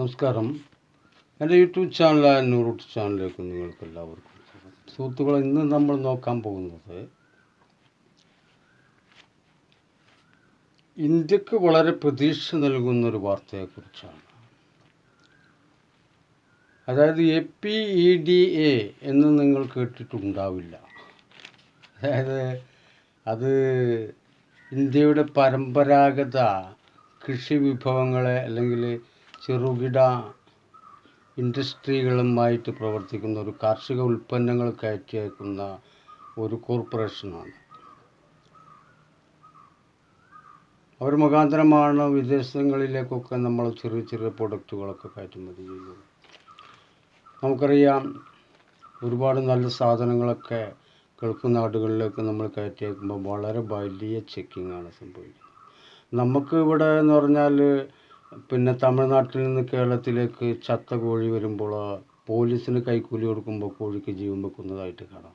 നമസ്കാരം. എന്റെ യൂട്യൂബ് ചാനലായ നൂറുട്ട് ചാനലിലേക്ക് നിങ്ങൾക്ക് എല്ലാവർക്കും. സുഹൃത്തുക്കളെ ഇന്ന് നമ്മൾ നോക്കാൻ പോകുന്നത് ഇന്ത്യയ്ക്ക് വളരെ പ്രതീക്ഷ നൽകുന്ന ഒരു വാർത്തയെക്കുറിച്ചാണ്. അതായത് A P E D A എന്ന് നിങ്ങൾ കേട്ടിട്ടുണ്ടാവില്ല. അതായത് അത് ഇന്ത്യയുടെ പരമ്പരാഗത കൃഷി വിഭവങ്ങളെ അല്ലെങ്കിൽ ചെറുകിട ഇൻഡസ്ട്രികളുമായിട്ട് പ്രവർത്തിക്കുന്ന ഒരു കാർഷിക ഉൽപ്പന്നങ്ങൾ കയറ്റി അയക്കുന്ന ഒരു കോർപ്പറേഷനാണ്. അവർ മുഖാന്തരമാണ് വിദേശങ്ങളിലേക്കൊക്കെ നമ്മൾ ചെറിയ ചെറിയ പ്രൊഡക്റ്റുകളൊക്കെ കയറ്റുമതി ചെയ്യുന്നത്. നമുക്കറിയാം ഒരുപാട് നല്ല സാധനങ്ങളൊക്കെ ഗൾഫ് നാടുകളിലേക്ക് നമ്മൾ കയറ്റി അയക്കുമ്പോൾ വളരെ വലിയ ചെക്കിങ്ങാണ് സംഭവിക്കുന്നത്. നമുക്ക് ഇവിടെ എന്ന് പറഞ്ഞാൽ പിന്നെ തമിഴ്നാട്ടിൽ നിന്ന് കേരളത്തിലേക്ക് ചത്ത കോഴി വരുമ്പോൾ പോലീസിന് കൈക്കൂലി കൊടുക്കുമ്പോൾ കോഴിക്ക് ജീവൻ വെക്കുന്നതായിട്ട് കാണാം.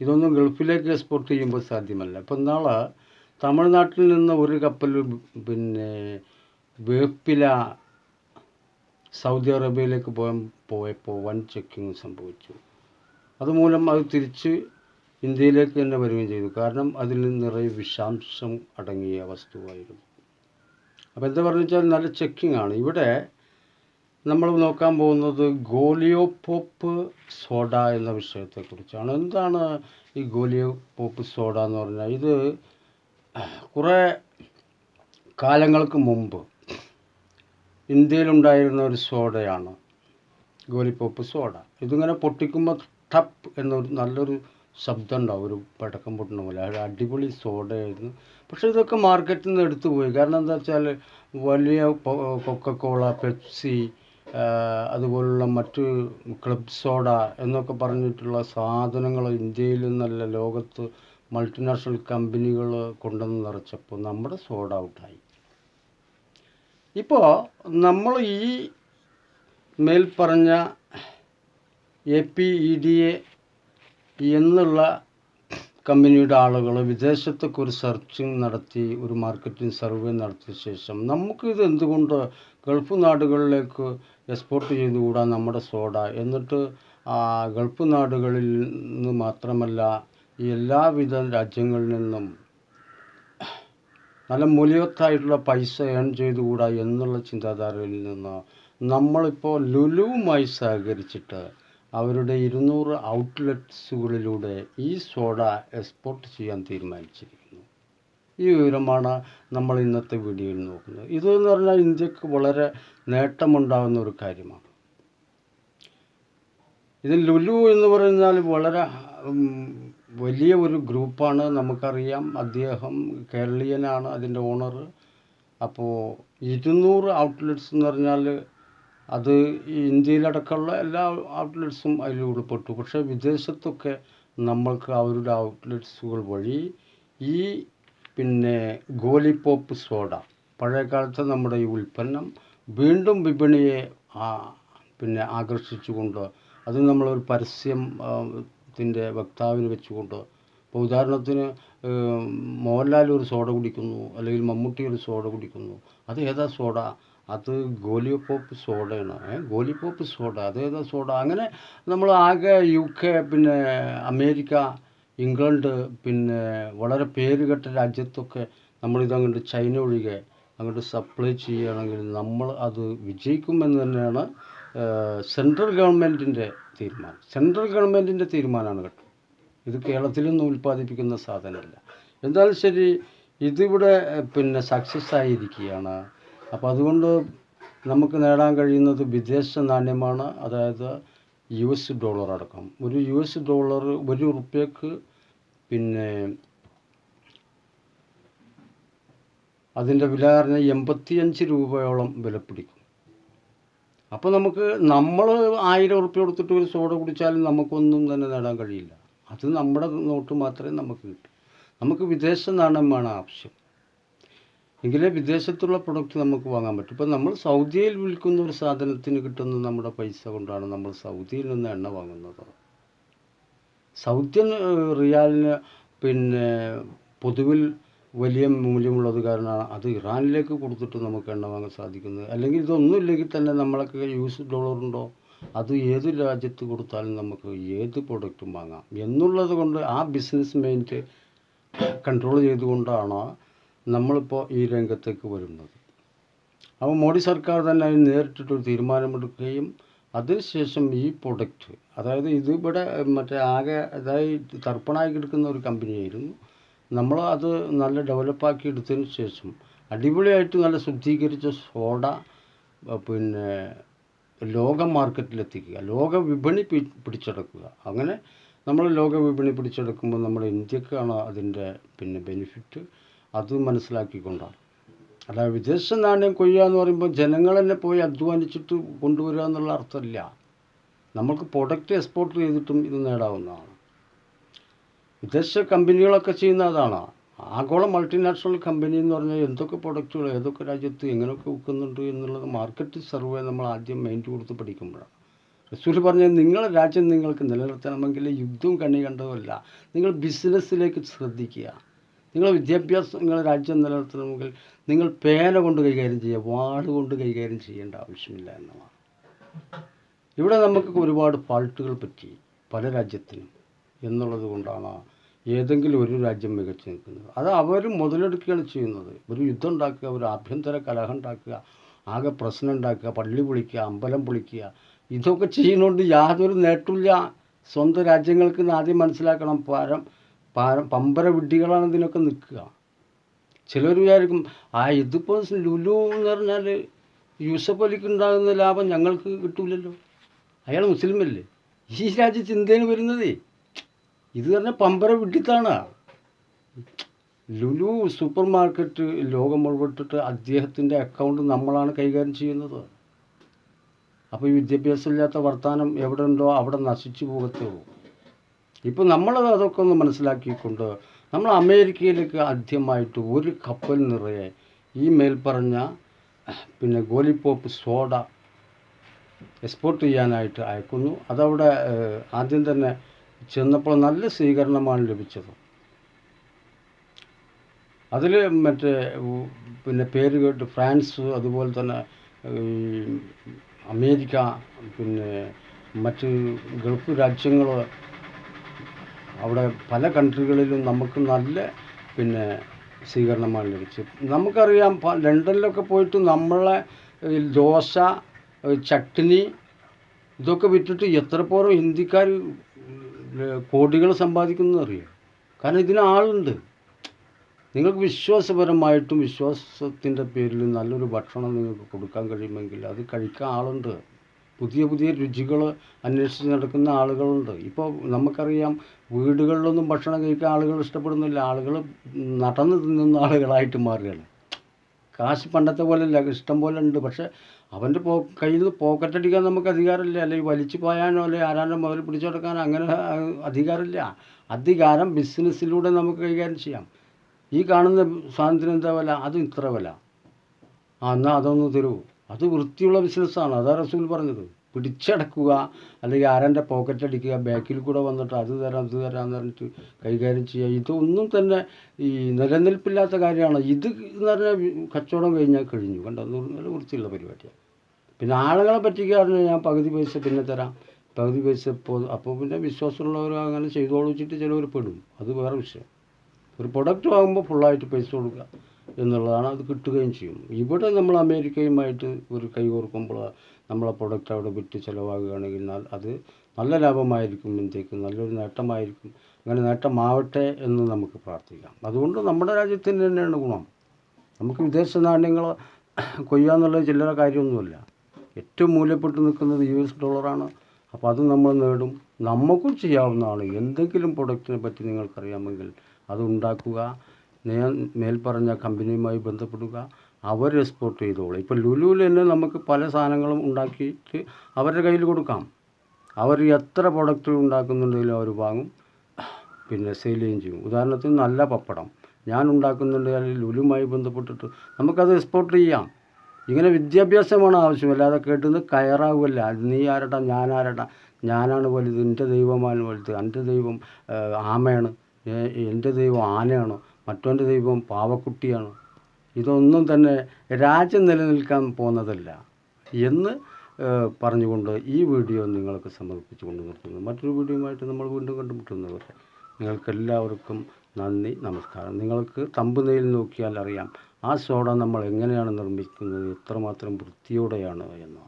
ഇതൊന്നും ഗൾഫിലേക്ക് എക്സ്പോർട്ട് ചെയ്യുമ്പോൾ സാധ്യമല്ല. ഇപ്പം നാളെ തമിഴ്നാട്ടിൽ നിന്ന് ഒരു കപ്പൽ പിന്നെ വേപ്പില സൗദി അറേബ്യയിലേക്ക് പോയ പോയപ്പോൾ വൻ ചെക്കിങ് സംഭവിച്ചു. അതുമൂലം അത് തിരിച്ച് ഇന്ത്യയിലേക്ക് തന്നെ വരികയും ചെയ്തു. കാരണം അതിൽ നിറയെ വിഷാംശം അടങ്ങിയ വസ്തുവായിരുന്നു. അപ്പോൾ എന്താ പറഞ്ഞു വെച്ചാൽ നല്ല ചെക്കിംഗ് ആണ്. ഇവിടെ നമ്മൾ നോക്കാൻ പോകുന്നത് ഗോലിയോ പോപ്പ് സോഡ എന്ന വിഷയത്തെക്കുറിച്ചാണ്. എന്താണ് ഈ ഗോലിയോ പോപ്പ് സോഡ എന്ന് പറഞ്ഞാൽ? ഇത് കുറേ കാലങ്ങൾക്ക് മുമ്പ് ഇന്ത്യയിലുണ്ടായിരുന്ന ഒരു സോഡയാണ് ഗോലിപ്പോപ്പ് സോഡ. ഇതിങ്ങനെ പൊട്ടിക്കുമ്പോൾ ടപ്പ് എന്നൊരു നല്ലൊരു ശബ്ദം ഉണ്ടാവും ഒരു പടക്കം പൊട്ടുന്ന പോലെ. ഒരു അടിപൊളി സോഡയായിരുന്നു. പക്ഷേ ഇതൊക്കെ മാർക്കറ്റിൽ നിന്ന് എടുത്തു പോയി. കാരണം എന്താ വെച്ചാൽ വലിയ കൊക്കക്കോള പെപ്സി അതുപോലുള്ള മറ്റ് ക്ലബ് സോഡ എന്നൊക്കെ പറഞ്ഞിട്ടുള്ള സാധനങ്ങൾ ഇന്ത്യയിൽ നിന്നല്ല ലോകത്ത് മൾട്ടിനാഷണൽ കമ്പനികൾ കൊണ്ടുവന്ന് നിറച്ചപ്പോൾ നമ്മുടെ സോഡ ഔട്ടായി. ഇപ്പോൾ നമ്മൾ ഈ മേൽപ്പറഞ്ഞ A P E D A എന്നുള്ള കമ്പനിയുടെ ആളുകൾ വിദേശത്തൊക്കെ ഒരു സെർച്ചിങ് നടത്തി ഒരു മാർക്കറ്റിംഗ് സർവേ നടത്തിയ ശേഷം നമുക്കിത് എന്തുകൊണ്ട് ഗൾഫ് നാടുകളിലേക്ക് എക്സ്പോർട്ട് ചെയ്തുകൂടാ നമ്മുടെ സോഡ? എന്നിട്ട് ഗൾഫ് നാടുകളിൽ നിന്ന് മാത്രമല്ല എല്ലാവിധ രാജ്യങ്ങളിൽ നിന്നും നല്ല മൂല്യവത്തായിട്ടുള്ള പൈസ ഏൺ ചെയ്തുകൂടാ എന്നുള്ള ചിന്താധാരയിൽ നിന്ന് നമ്മളിപ്പോൾ ലുലുവുമായി സഹകരിച്ചിട്ട് അവരുടെ ഇരുന്നൂറ് ഔട്ട്ലെറ്റ്സുകളിലൂടെ ഈ സോഡ എക്സ്പോർട്ട് ചെയ്യാൻ തീരുമാനിച്ചിരിക്കുന്നു. ഈ വിവരമാണ് നമ്മൾ ഇന്നത്തെ വീഡിയോയിൽ നോക്കുന്നത്. ഇതെന്ന് പറഞ്ഞാൽ ഇന്ത്യയ്ക്ക് വളരെ നേട്ടമുണ്ടാകുന്ന ഒരു കാര്യമാണ്. ഇതിൽ ലുലു എന്ന് പറഞ്ഞാൽ വളരെ വലിയ ഒരു ഗ്രൂപ്പാണ് നമുക്കറിയാം. അദ്ദേഹം കേരളീയനാണ് അതിന്റെ ഓണർ അപ്പോൾ ഇരുന്നൂറ് ഔട്ട്ലെറ്റ്സ് എന്ന് പറഞ്ഞാൽ അത് ഇന്ത്യയിലടക്കമുള്ള എല്ലാ ഔട്ട്ലെറ്റ്സും അതിൽ ഉൾപ്പെട്ടു. പക്ഷേ വിദേശത്തൊക്കെ നമ്മൾക്ക് അവരുടെ ഔട്ട്ലെറ്റ്സുകൾ വഴി ഈ പിന്നെ ഗോലിപ്പോപ്പ് സോഡ പഴയ കാലത്തെ നമ്മുടെ ഈ ഉൽപ്പന്നം വീണ്ടും വിപണിയെ പിന്നെ ആകർഷിച്ചുകൊണ്ട് അത് നമ്മളൊരു പരസ്യം ത്തിന്റെ വക്താവിന് വെച്ചുകൊണ്ട് ഇപ്പോൾ ഉദാഹരണത്തിന് മോഹൻലാൽ ഒരു സോഡ കുടിക്കുന്നു അല്ലെങ്കിൽ മമ്മൂട്ടി ഒരു സോഡ കുടിക്കുന്നു അത് ഏതാ സോഡ? അത് ഗോലിയോപോപ്പ് സോഡയാണ്. ഗോലിപ്പോപ്പ് സോഡ അതേതാ സോഡ? അങ്ങനെ നമ്മൾ ആകെ യു കെ പിന്നെ അമേരിക്ക ഇംഗ്ലണ്ട് പിന്നെ വളരെ പേരുകെട്ട രാജ്യത്തൊക്കെ നമ്മളിതങ്ങോട്ട് ചൈന ഒഴികെ അങ്ങോട്ട് സപ്ലൈ ചെയ്യുകയാണെങ്കിൽ നമ്മൾ അത് വിജയിക്കുമെന്ന് തന്നെയാണ് സെൻട്രൽ ഗവൺമെന്റിന്റെ തീരുമാനം. സെൻട്രൽ ഗവൺമെന്റിന്റെ തീരുമാനമാണ് കേട്ടോ. ഇത് കേരളത്തിലൊന്നും ഉൽപ്പാദിപ്പിക്കുന്ന സാധനമല്ല. എന്തായാലും ശരി ഇതിവിടെ പിന്നെ സക്സസ് ആയിരിക്കുകയാണ്. അപ്പോൾ അതുകൊണ്ട് നമുക്ക് നേടാൻ കഴിയുന്നത് വിദേശ നാണ്യമാണ് അതായത് യു എസ് ഡോളർ അടക്കം. ഒരു യു എസ് ഡോളർ ഒരു റുപ്യക്ക് പിന്നെ അതിന്റെ വില പറഞ്ഞാൽ എൺപത്തിയഞ്ച് രൂപയോളം വില പിടിക്കും. അപ്പോൾ നമുക്ക് നമ്മൾ ആയിരം ഉറുപ്പ്യ കൊടുത്തിട്ട് ഒരു സോഡ കുടിച്ചാലും നമുക്കൊന്നും തന്നെ നേടാൻ കഴിയില്ല. അത് നമ്മുടെ നോട്ട് മാത്രമേ നമുക്ക് കിട്ടൂ. നമുക്ക് വിദേശ നാണയമാണ് ആവശ്യം. എങ്കിലേ വിദേശത്തുള്ള പ്രൊഡക്റ്റ് നമുക്ക് വാങ്ങാൻ പറ്റും. ഇപ്പം നമ്മൾ സൗദിയിൽ വിൽക്കുന്ന ഒരു സാധനത്തിന് കിട്ടുന്ന നമ്മുടെ പൈസ കൊണ്ടാണ് നമ്മൾ സൗദിയിൽ നിന്ന് എണ്ണ വാങ്ങുന്നത്. സൗദിയൻ റിയാലിന് പിന്നെ പൊതുവിൽ വലിയ മൂല്യമുള്ളത് കാരണമാണ് അത് ഇറാനിലേക്ക് കൊടുത്തിട്ട് നമുക്ക് എണ്ണ വാങ്ങാൻ സാധിക്കുന്നത്. അല്ലെങ്കിൽ ഇതൊന്നും ഇല്ലെങ്കിൽ തന്നെ നമ്മളൊക്കെ യൂസ് ഡോളറുണ്ടോ അത് ഏത് രാജ്യത്ത് കൊടുത്താലും നമുക്ക് ഏത് പ്രൊഡക്റ്റും വാങ്ങാം. എന്നുള്ളത് കൊണ്ട് ആ ബിസിനസ് മൈൻഡ് കൺട്രോൾ ചെയ്തുകൊണ്ടാണ് നമ്മളിപ്പോൾ ഈ രംഗത്തേക്ക് വരുന്നത്. അപ്പോൾ മോഡി സർക്കാർ തന്നെ അതിന് നേരിട്ടിട്ടൊരു തീരുമാനമെടുക്കുകയും അതിനുശേഷം ഈ പ്രൊഡക്റ്റ് അതായത് ഇതിവിടെ മറ്റേ ആകെ ഇതായി തർപ്പണായി കിടക്കുന്ന ഒരു കമ്പനിയായിരുന്നു. നമ്മൾ അത് നല്ല ഡെവലപ്പാക്കി എടുത്തതിന് ശേഷം അടിപൊളിയായിട്ട് നല്ല ശുദ്ധീകരിച്ച സോഡ പിന്നെ ലോക മാർക്കറ്റിലെത്തിക്കുക ലോക വിപണി പിടിച്ചെടുക്കുക. അങ്ങനെ നമ്മൾ ലോക വിപണി പിടിച്ചെടുക്കുമ്പോൾ നമ്മുടെ ഇന്ത്യക്കാണ് അതിന്റെ പിന്നെ ബെനിഫിറ്റ് അത് മനസ്സിലാക്കിക്കൊണ്ടാണ്. അല്ലാതെ വിദേശ നാണ്യം കൊയ്യുക എന്ന് പറയുമ്പോൾ ജനങ്ങൾ തന്നെ പോയി അധ്വാനിച്ചിട്ട് കൊണ്ടുവരിക എന്നുള്ള അർത്ഥമില്ല. നമുക്ക് പ്രൊഡക്റ്റ് എക്സ്പോർട്ട് ചെയ്തിട്ടും ഇത് നേടാവുന്നതാണ്. വിദേശ കമ്പനികളൊക്കെ ചെയ്യുന്ന അതാണ്. ആഗോള മൾട്ടിനാഷണൽ കമ്പനി എന്ന് പറഞ്ഞാൽ എന്തൊക്കെ പ്രൊഡക്റ്റുകൾ ഏതൊക്കെ രാജ്യത്ത് എങ്ങനെയൊക്കെ വിൽക്കുന്നുണ്ട് എന്നുള്ളത് മാർക്കറ്റ് സർവേ നമ്മൾ ആദ്യം മൈൻഡ് കൊടുത്ത് പഠിക്കുമ്പോഴാണ്. റസൂൽ പറഞ്ഞത് നിങ്ങളെ രാജ്യം നിങ്ങൾക്ക് നിലനിർത്തണമെങ്കിൽ യുദ്ധവും കണ്ണി കണ്ടതുമല്ല നിങ്ങൾ ബിസിനസ്സിലേക്ക് ശ്രദ്ധിക്കുക. നിങ്ങളെ വിദ്യാഭ്യാസം നിങ്ങൾ രാജ്യം നിലനിർത്തണമെങ്കിൽ നിങ്ങൾ പേന കൊണ്ട് കൈകാര്യം ചെയ്യുക വാട് കൊണ്ട് കൈകാര്യം ചെയ്യേണ്ട ആവശ്യമില്ല എന്നതാണ്. ഇവിടെ നമുക്ക് ഒരുപാട് ഫാൾട്ടുകൾ പറ്റി പല രാജ്യത്തിനും എന്നുള്ളത് കൊണ്ടാണ് ഏതെങ്കിലും ഒരു രാജ്യം മികച്ചു നിൽക്കുന്നത്. അത് അവർ മുതലെടുക്കുകയാണ് ചെയ്യുന്നത്. ഒരു യുദ്ധം ഉണ്ടാക്കുക ഒരു ആഭ്യന്തര കലഹം ഉണ്ടാക്കുക ആകെ പ്രശ്നം ഉണ്ടാക്കുക പള്ളി പൊളിക്കുക അമ്പലം പൊളിക്കുക ഇതൊക്കെ ചെയ്യുന്നതുകൊണ്ട് യാതൊരു നേട്ടമില്ല സ്വന്തം രാജ്യങ്ങൾക്ക് ആദ്യം മനസ്സിലാക്കണം പാരം പമ്പര വിഡ്ഢികളാണ് ഇതിനൊക്കെ നിൽക്കുക. ചിലർ വിചാരിക്കും ആ ഇതിപ്പോൾ ലുലു എന്ന് പറഞ്ഞാൽ യൂസഫ് അലിക്ക് ഉണ്ടാകുന്ന ലാഭം ഞങ്ങൾക്ക് കിട്ടൂലല്ലോ. അയാൾ മുസ്ലിമല്ലേ ഈ രാജ്യ ചിന്തയിൽ വരുന്നതേ. ഇത് പറഞ്ഞാൽ പമ്പര വിഡ്ഢിത്താണ്. ലുലു സൂപ്പർ മാർക്കറ്റ് ലോകം മുഴുവട്ടിട്ട് അദ്ദേഹത്തിന്റെ അക്കൗണ്ട് നമ്മളാണ് കൈകാര്യം ചെയ്യുന്നത്. അപ്പോൾ ഈ വിദ്യാഭ്യാസം ഇല്ലാത്ത വർത്തമാനം എവിടെ ഉണ്ടോ അവിടെ നശിച്ചു പോകത്തേ ഉള്ളൂ. ഇപ്പോൾ നമ്മൾ അതൊക്കെ ഒന്ന് മനസ്സിലാക്കിക്കൊണ്ട് നമ്മൾ അമേരിക്കയിലേക്ക് ആദ്യമായിട്ട് ഒരു കപ്പൽ നിറയെ ഈ മേൽപ്പറഞ്ഞ പിന്നെ ഗോലിപ്പോപ്പ് സോഡ എക്സ്പോർട്ട് ചെയ്യാനായിട്ട് അയക്കുന്നു. അതവിടെ ആദ്യം തന്നെ ചെന്നപ്പോൾ നല്ല സ്വീകരണമാണ് ലഭിച്ചത്. അതിൽ മറ്റേ പിന്നെ പേര് കേട്ട് ഫ്രാൻസ് അതുപോലെ തന്നെ ഈ അമേരിക്ക പിന്നെ മറ്റ് ഗൾഫ് രാജ്യങ്ങൾ അവിടെ പല കൺട്രികളിലും നമുക്ക് നല്ല പിന്നെ സ്വീകരണമാണ് ലഭിച്ചത്. നമുക്കറിയാം ലണ്ടനിലൊക്കെ പോയിട്ട് നമ്മളെ ദോശ ചട്നി ഇതൊക്കെ വിറ്റിട്ട് എത്ര പോരം ഹിന്ദിക്കാർ കോടികൾ സമ്പാദിക്കുന്നു അറിയാം. കാരണം ഇതിന് ആളുണ്ട്. നിങ്ങൾക്ക് വിശ്വാസപരമായിട്ടും വിശ്വാസത്തിന്റെ പേരിൽ നല്ലൊരു ഭക്ഷണം നിങ്ങൾക്ക് കൊടുക്കാൻ കഴിയുമെങ്കിൽ അത് കഴിക്കാൻ ആളുണ്ട്. പുതിയ പുതിയ രുചികൾ അന്വേഷിച്ച് നടക്കുന്ന ആളുകളുണ്ട്. ഇപ്പോൾ നമുക്കറിയാം വീടുകളിലൊന്നും ഭക്ഷണം കഴിക്കാൻ ആളുകൾ ഇഷ്ടപ്പെടുന്നില്ല. ആളുകൾ നടന്ന് തിന്നുന്ന ആളുകളായിട്ട് മാറുകയാണ്. കാശ് പണ്ടത്തെ പോലെയല്ല ഇഷ്ടം പോലെ ഉണ്ട്. പക്ഷേ അവന്റെ പോ കയ്യിൽ നിന്ന് പോക്കറ്റടിക്കാൻ നമുക്ക് അധികാരമില്ല. അല്ലെങ്കിൽ വലിച്ചു പോയാനോ അല്ലെങ്കിൽ ആരാനോ മുതൽ പിടിച്ചെടുക്കാനോ അങ്ങനെ അധികാരമില്ല. അധികാരം ബിസിനസ്സിലൂടെ നമുക്ക് കൈകാര്യം ചെയ്യാം. ഈ കാണുന്ന സാധനത്തിന് എന്താ വില? അതും ഇത്ര വില. ആ എന്നാൽ അതൊന്ന് തരൂ. അത് വൃത്തിയുള്ള ബിസിനസ്സാണ്. അതാ റസൂൽ പറഞ്ഞത്. പിടിച്ചടക്കുക അല്ലെങ്കിൽ ആരന്റെ പോക്കറ്റ് അടിക്കുക ബാക്കിൽ കൂടെ വന്നിട്ട് അത് തരാം ഇത് തരാം എന്ന് പറഞ്ഞിട്ട് കൈകാര്യം ചെയ്യുക. ഇതൊന്നും തന്നെ ഈ നിലനിൽപ്പില്ലാത്ത കാര്യമാണ്. ഇത് എന്ന് പറഞ്ഞാൽ കച്ചവടം കഴിഞ്ഞാൽ കഴിഞ്ഞു. കണ്ടോ? നല്ല വൃത്തിയുള്ള പരിപാടിയാണ്. പിന്നെ ആളുകളെ പറ്റിക്കുക ഞാൻ പകുതി പൈസ പിന്നെ തരാം. പകുതി പൈസ ഇപ്പോൾ അപ്പോൾ പിന്നെ വിശ്വാസമുള്ളവർ അങ്ങനെ ചെയ്തോളിച്ചിട്ട് ചിലവർ പെടും. അത് വേറെ വിഷയം. ഒരു പ്രൊഡക്റ്റ് വാങ്ങുമ്പോൾ ഫുള്ളായിട്ട് പൈസ കൊടുക്കുക. എന്നുള്ളതാണ് അത് കിട്ടുകയും ചെയ്യും. ഇവിടെ നമ്മൾ അമേരിക്കയുമായിട്ട് ഒരു കൈ കോർക്കുമ്പോൾ നമ്മളെ പ്രൊഡക്റ്റ് അവിടെ വിറ്റ് ചിലവാകുകയാണെങ്കിൽ അത് നല്ല ലാഭമായിരിക്കും ഇന്ത്യയ്ക്ക് നല്ലൊരു നേട്ടമായിരിക്കും. അങ്ങനെ നേട്ടമാവട്ടെ എന്ന് നമുക്ക് പ്രാർത്ഥിക്കാം. അതുകൊണ്ട് നമ്മുടെ രാജ്യത്തിന് തന്നെയാണ് ഗുണം. നമുക്ക് വിദേശ നാണ്യങ്ങൾ കൊയ്യാന്നുള്ള ചില്ലറ കാര്യമൊന്നുമില്ല. ഏറ്റവും മൂല്യപ്പെട്ട് നിൽക്കുന്നത് യു എസ് ഡോളറാണ്. അപ്പോൾ അത് നമ്മൾ നേടും. നമുക്കും ചെയ്യാവുന്നതാണ്. എന്തെങ്കിലും പ്രൊഡക്റ്റിനെ പറ്റി നിങ്ങൾക്കറിയാമെങ്കിൽ അത് ഉണ്ടാക്കുക. ഞാൻ മേൽപ്പറഞ്ഞ കമ്പനിയുമായി ബന്ധപ്പെടുക അവർ എക്സ്പോർട്ട് ചെയ്തോളും. ഇപ്പോൾ ലുലുവിൽ തന്നെ നമുക്ക് പല സാധനങ്ങളും ഉണ്ടാക്കിയിട്ട് അവരുടെ കയ്യിൽ കൊടുക്കാം. അവർ എത്ര പ്രൊഡക്റ്റ് ഉണ്ടാക്കുന്നുണ്ടെങ്കിലും അവർ വാങ്ങും. പിന്നെ സെയിൽ ചെയ്യുകയും ചെയ്യും. ഉദാഹരണത്തിന് നല്ല പപ്പടം. ഞാൻ ഉണ്ടാക്കുന്നുണ്ട് അല്ലെങ്കിൽ ലുലുമായി ബന്ധപ്പെട്ടിട്ട് നമുക്കത് എക്സ്പോർട്ട് ചെയ്യാം. ഇങ്ങനെ വിദ്യാഭ്യാസമാണ് ആവശ്യം. അല്ലാതെ കേട്ടുനിന്ന് കയറാവുമല്ല നീ ആരടാ ഞാൻ ആരടാ? ഞാനാണ് വലുത് എന്റെ ദൈവമാണ് വലുത്. എന്റെ ദൈവം ആമയാണ്. എന്റെ ദൈവം ആനയാണ്? മറ്റവന്റെ ദൈവം പാവക്കുട്ടിയാണ്. ഇതൊന്നും തന്നെ രാജ്യം നിലനിൽക്കാൻ പോകുന്നതല്ല എന്ന് പറഞ്ഞുകൊണ്ട് ഈ വീഡിയോ നിങ്ങൾക്ക് സമർപ്പിച്ചുകൊണ്ട് നിർത്തുന്നു. മറ്റൊരു വീഡിയോയുമായിട്ട് നമ്മൾ വീണ്ടും കണ്ടുമുട്ടുന്നവരെ നിങ്ങൾക്കെല്ലാവർക്കും നന്ദി നമസ്കാരം. നിങ്ങൾക്ക് തമ്പുനെയിൽ നോക്കിയാൽ അറിയാം ആ സോഡ നമ്മൾ എങ്ങനെയാണ് നിർമ്മിക്കുന്നത് എത്രമാത്രം വൃത്തിയോടെയാണ് എന്ന്.